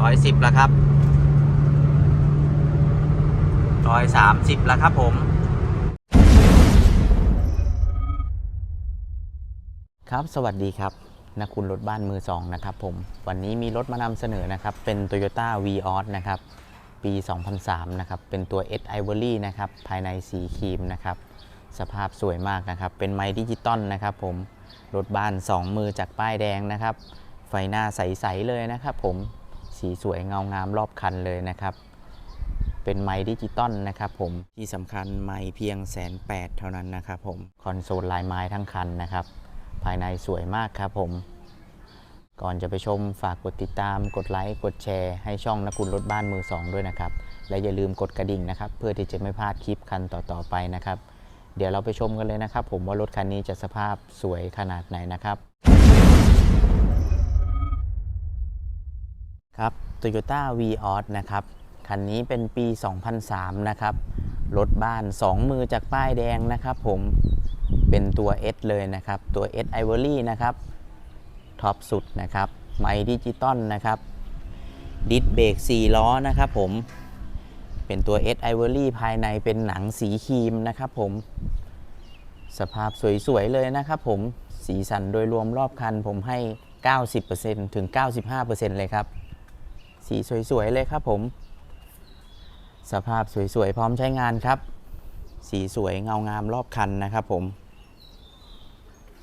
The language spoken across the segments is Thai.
ร้อยสิบแล้วครับร้อยสามสิบแล้วครับผม ครับสวัสดีครับนักคุณรถบ้านมือสองนะครับผม วันนี้มีรถมานำเสนอนะครับ เป็น Toyota v o s นะครับ ปี 2003 นะครับ เป็นตัว S Ivory นะครับ ภายในสีครีมนะครับ สภาพสวยมากนะครับ เป็นไม้ดิจิตอลนะครับผม รถบ้าน 2 มือจากป้ายแดงนะครับ ไฟหน้าใส ๆ เลยนะครับผม สีสวยเงางามรอบคันเลยนะครับ เป็นไม้ดิจิตอลนะครับผมที่สำคัญไม้เพียงแสนแปดเท่านั้นนะครับผมคอนโซลลายไม้ทั้งคันนะครับ ภายในสวยมากครับผม ก่อนจะไปชมฝากกดติดตาม กดไลค์กดแชร์ให้ช่องนักคุณรถบ้านมือสองด้วยนะครับ และอย่าลืมกดกระดิ่งนะครับ เพื่อที่จะไม่พลาดคลิปคันต่อๆไปนะครับเดี๋ยวเราไปชมกันเลยนะครับ ผมว่ารถคันนี้จะสภาพสวยขนาดไหนนะครับ ครับ Toyota v o s นะครับ คันนี้เป็นปี 2003 นะครับ รถบ้าน 2 มือจากป้ายแดงนะครับผมเป็นตัว S เลยนะครับ ตัว S Ivory นะครับ ท็อปสุดนะครับ ไมดิจิตอลนะครับ ดิสเบรก4ล้อนะครับผม เป็นตัว S Ivory ภายในเป็นหนังสีครีมนะครับผม สภาพสวยๆเลยนะครับผม สีสันโดยรวมรอบคันผมให้ 90%ถึง 95%เลยครับ สีสวยๆเลยครับผม สภาพสวยๆ พร้อมใช้งานครับ สีสวยเงางามรอบคันนะครับผม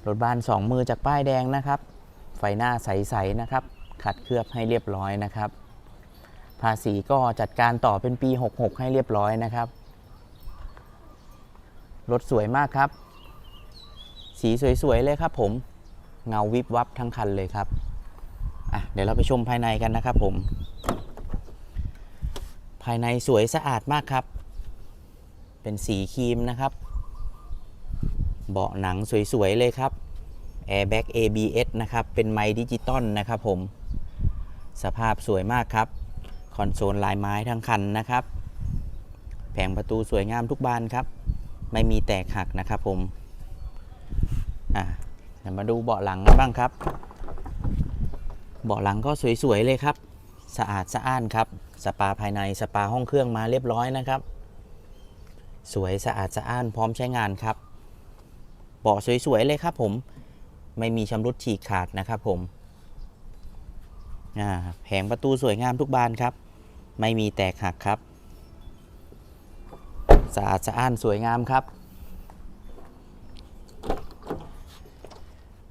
รถบ้าน 2 มือจากป้ายแดงนะครับ ไฟหน้าใสๆนะครับ ขัดเคลือบให้เรียบร้อยนะครับ ภาษีก็จัดการต่อเป็นปี 66 ให้เรียบร้อยนะครับ รถสวยมากครับ สีสวยๆเลยครับผม เงาวิบวับทั้งคันเลยครับ อะเดี๋ยวเราไปชมภายในกันนะครับผม ภายในสวยสะอาดมากครับ เป็นสีครีมนะครับ เบาะหนังสวยๆเลยครับ Airbag ABS นะครับ เป็นไม้ดิจิตอลนะครับผม สภาพสวยมากครับ คอนโซลลายไม้ทั้งคันนะครับ แผงประตูสวยงามทุกบานครับ ไม่มีแตกหักนะครับผม อะเดี๋ยวมาดูเบาะหลังกันบ้างครับ เบาะหลังก็สวยๆเลยครับ สะอาดสะอ้านครับ สปาภายในสปาห้องเครื่องมาเรียบร้อยนะครับ สวยสะอาดสะอ้านพร้อมใช้งานครับ เบาะสวยๆเลยครับผม ไม่มีชำรุดฉีกขาดนะครับผมแผงประตูสวยงามทุกบานครับ ไม่มีแตกหักครับ สะอาดสะอ้านสวยงามครับ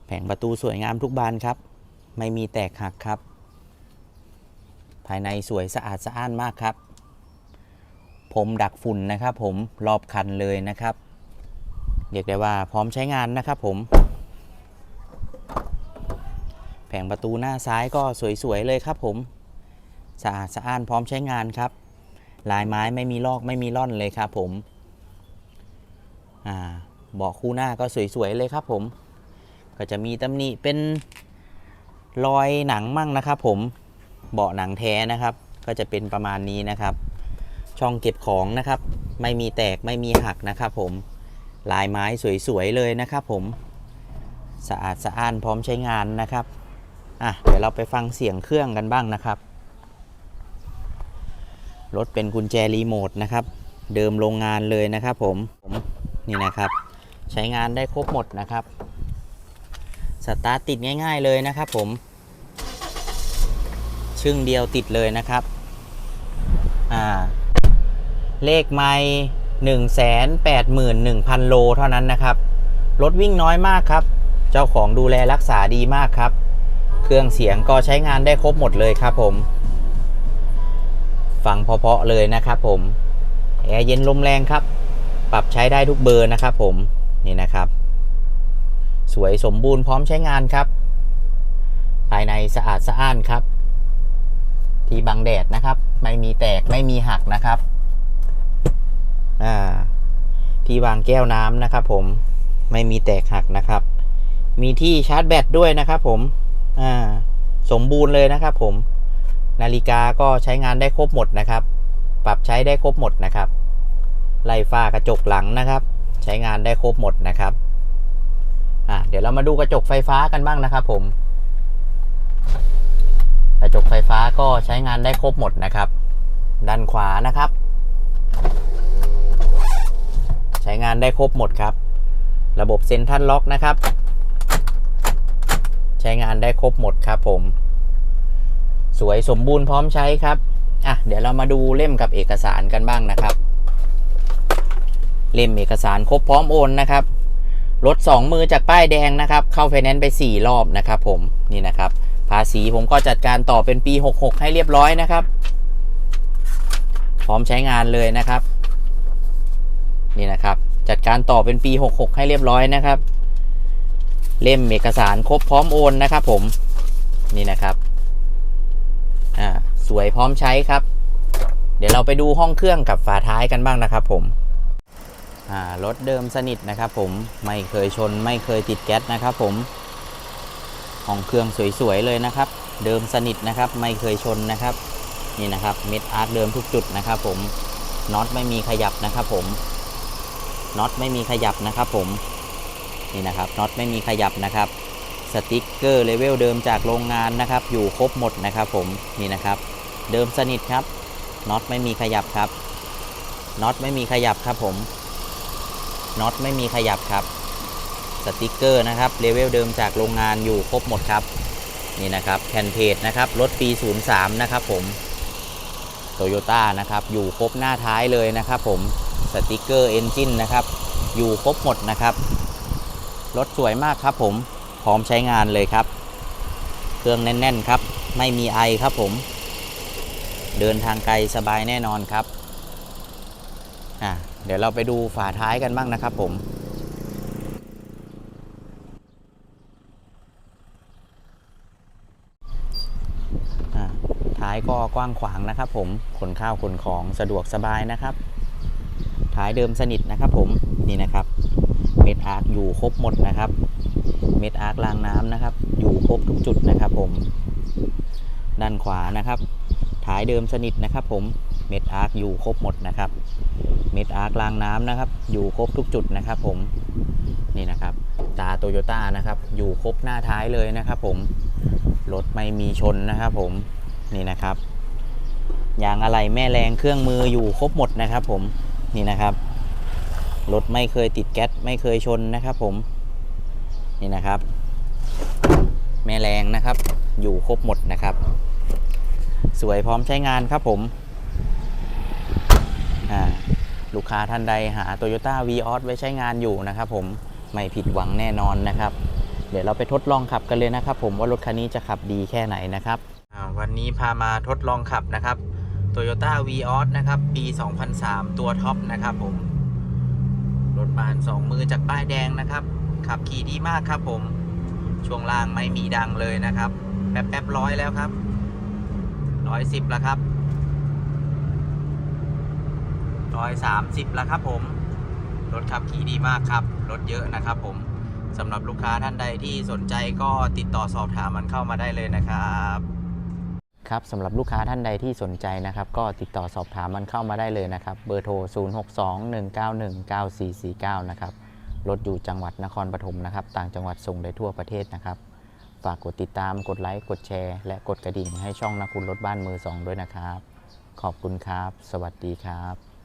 แผงประตูสวยงามทุกบานครับ ไม่มีแตกหักครับ ภายในสวยสะอาดสะอ้านมากครับ ผมดักฝุ่นนะครับ ผมรอบคันเลยนะครับ เรียกได้ว่าพร้อมใช้งานนะครับผม แผงประตูหน้าซ้ายก็สวยๆเลยครับผม สะอาดสะอ้านพร้อมใช้งานครับ ลายไม้ไม่มีลอกไม่มีร่อนเลยครับผม อ่าเบาะคู่หน้าก็สวยๆเลยครับผม ก็จะมีตำหนิเป็น รอยหนังมั่งนะครับผมเบาะหนังแท้นะครับ ก็จะเป็นประมาณนี้นะครับ ช่องเก็บของนะครับ ไม่มีแตกไม่มีหักนะครับ ผมลายไม้สวยๆเลยนะครับ ผมสะอาดสะอ้านพร้อมใช้งานนะครับอะเดี๋ยวเราไปฟังเสียงเครื่องกันบ้างนะครับรถเป็นกุญแจรีโมทนะครับ เดิมโรงงานเลยนะครับผมผมนี่นะครับ ใช้งานได้ครบหมดนะครับ สตาร์ทติดง่าย ๆเลยนะครับผม ชึ่งเดียวติดเลยนะครับ อ่า เลขไม่หนึ่งแสนแปดหมื่นหนึ่งพันโลเท่านั้นนะครับ รถวิ่งน้อยมากครับ เจ้าของดูแลรักษาดีมากครับ เครื่องเสียงก็ใช้งานได้ครบหมดเลยครับผม ฟังเพาะๆเลยนะครับผม แอร์เย็นลมแรงครับ ปรับใช้ได้ทุกเบอร์นะครับผม นี่นะครับ สวยสมบูรณ์พร้อมใช้งานครับ ภายในสะอาดสะอ้านครับ ที่บังแดดนะครับ ไม่มีแตกไม่มีหักนะครับอ่าที่วางแก้วน้ำนะครับ ผมไม่มีแตกหักนะครับ มีที่ชาร์จแบตด้วยนะครับ ผมอ่าสมบูรณ์เลยนะครับ ผม นาฬิกาก็ใช้งานได้ครบหมดนะครับ ปรับใช้ได้ครบหมดนะครับไล่ฝ้ากระจกหลังนะครับ ใช้งานได้ครบหมดนะครับอะเดี๋ยวเรามาดูกระจกไฟฟ้ากันบ้างนะครับ ผม กระจกไฟฟ้าก็ใช้งานได้ครบหมดนะครับ ด้านขวานะครับ ใช้งานได้ครบหมดครับ ระบบเซ็นทรัลล็อกนะครับ ใช้งานได้ครบหมดครับผม สวยสมบูรณ์พร้อมใช้ครับอะเดี๋ยวเรามาดูเล่มกับเอกสารกันบ้างนะครับ เล่มเอกสารครบพร้อมโอนนะครับรถ2มือจากป้ายแดงนะครับ เข้าไฟแนนซ์ไป 4 รอบนะครับผมนี่นะครับ ภาษีผมก็จัดการต่อเป็นปี 66 ให้เรียบร้อยนะครับ พร้อมใช้งานเลยนะครับ นี่นะครับ จัดการต่อเป็นปี 66 ให้เรียบร้อยนะครับ เล่มเอกสารครบพร้อมโอนนะครับ ผมนี่นะครับอ่าสวยพร้อมใช้ครับ เดี๋ยวเราไปดูห้องเครื่องกับฝาท้ายกันบ้างนะครับ ผมอ่ารถเดิมสนิทนะครับ ผมไม่เคยชนไม่เคยติดแก๊สนะครับ ผม ห้องเครื่องสวยๆเลยนะครับ เดิมสนิทนะครับไม่เคยชนนะครับนี่นะครับเม็ดอาร์คเดิมทุกจุดนะครับผมน็อตไม่มีขยับนะครับผมน็อตไม่มีขยับนะครับผมนี่นะครับน็อตไม่มีขยับนะครับสติกเกอร์เลเวลเดิมจากโรงงานนะครับ อยู่ครบหมดนะครับผมนี่นะครับ เดิมสนิทครับน็อตไม่มีขยับครับน็อตไม่มีขยับครับผมน็อตไม่มีขยับครับ สติกเกอร์นะครับเลเวลเดิมจากโรงงานอยู่ครบหมดครับ นี่นะครับแผ่นเพจนะครับรถปี 03 นะครับผมโตโยต้านะครับอยู่ครบหน้าท้ายเลยนะครับผมสติกเกอร์เอนจินนะครับอยู่ครบหมดนะครับ รถสวยมากครับผมพร้อมใช้งานเลยครับ เครื่องแน่น ๆ ครับ ไม่มีไอครับผม เดินทางไกลสบายแน่นอนครับอะเดี๋ยวเราไปดูฝาท้ายกันบ้างนะครับผม อะท้าย ก็กว้างขวางนะครับ ผมขนข้าวขนของสะดวกสบายนะครับ ท้ายเดิมสนิทนะครับ ผมนี่นะครับเม็ดอาร์คอยู่ครบหมดนะครับ เม็ดอาร์ครางน้ำนะครับ อยู่ครบทุกจุดนะครับ ผม ด้านขวานะครับ ท้ายเดิมสนิทนะครับ ผมเม็ดอาร์คอยู่ครบหมดนะครับ เม็ดอาร์ครางน้ำนะครับ อยู่ครบทุกจุดนะครับ ผมนี่นะครับตาโตโยต้านะครับ อยู่ครบหน้าท้ายเลยนะครับ ผมรถไม่มีชนนะครับ ผม นี่นะครับยางอะไรแม่แรงเครื่องมืออยู่ครบหมดนะครับ ผมนี่นะครับรถไม่เคยติดแก๊สไม่เคยชนนะครับ ผมนี่นะครับ แม่แรงนะครับ อยู่ครบหมดนะครับ สวยพร้อมใช้งานครับผมลูกค้าท่านใดหา Toyota v ีออสไว้ใช้งานอยู่นะครับผมไม่ผิดหวังแน่นอนนะครับ เดี๋ยวเราไปทดลองขับกันเลยนะครับ ผมว่ารถคันนี้จะขับดีแค่ไหนนะครับ วันนี้พามาทดลองขับนะครับ Toyota v ีออนะครับ ปี 2003 ตัวท็อปนะครับผม รถบาน 2 มือจากป้ายแดงนะครับ ขับขี่ดีมากครับผม ช่วงล่างไม่มีดังเลยนะครับ แป๊บแป๊บร้อยแล้วครับร้อยสิบแล้วครับร้อยสามสิบแล้วครับผม รถขับขี่ดีมากครับ รถเยอะนะครับผมสำหรับลูกค้าท่านใดที่สนใจก็ติดต่อสอบถามมันเข้ามาได้เลยนะครับ ครับสำหรับลูกค้าท่านใดที่สนใจนะครับ ก็ติดต่อสอบถามมันเข้ามาได้เลยนะครับ เบอร์โทร 0621919449 นะครับรถอยู่จังหวัดนครปฐมนะครับ ต่างจังหวัดส่งได้ทั่วประเทศนะครับ ฝากกดติดตามกดไลค์กดแชร์ และกดกระดิ่งให้ช่องนักคุณรถบ้านมือสองด้วยนะครับ ขอบคุณครับ สวัสดีครับ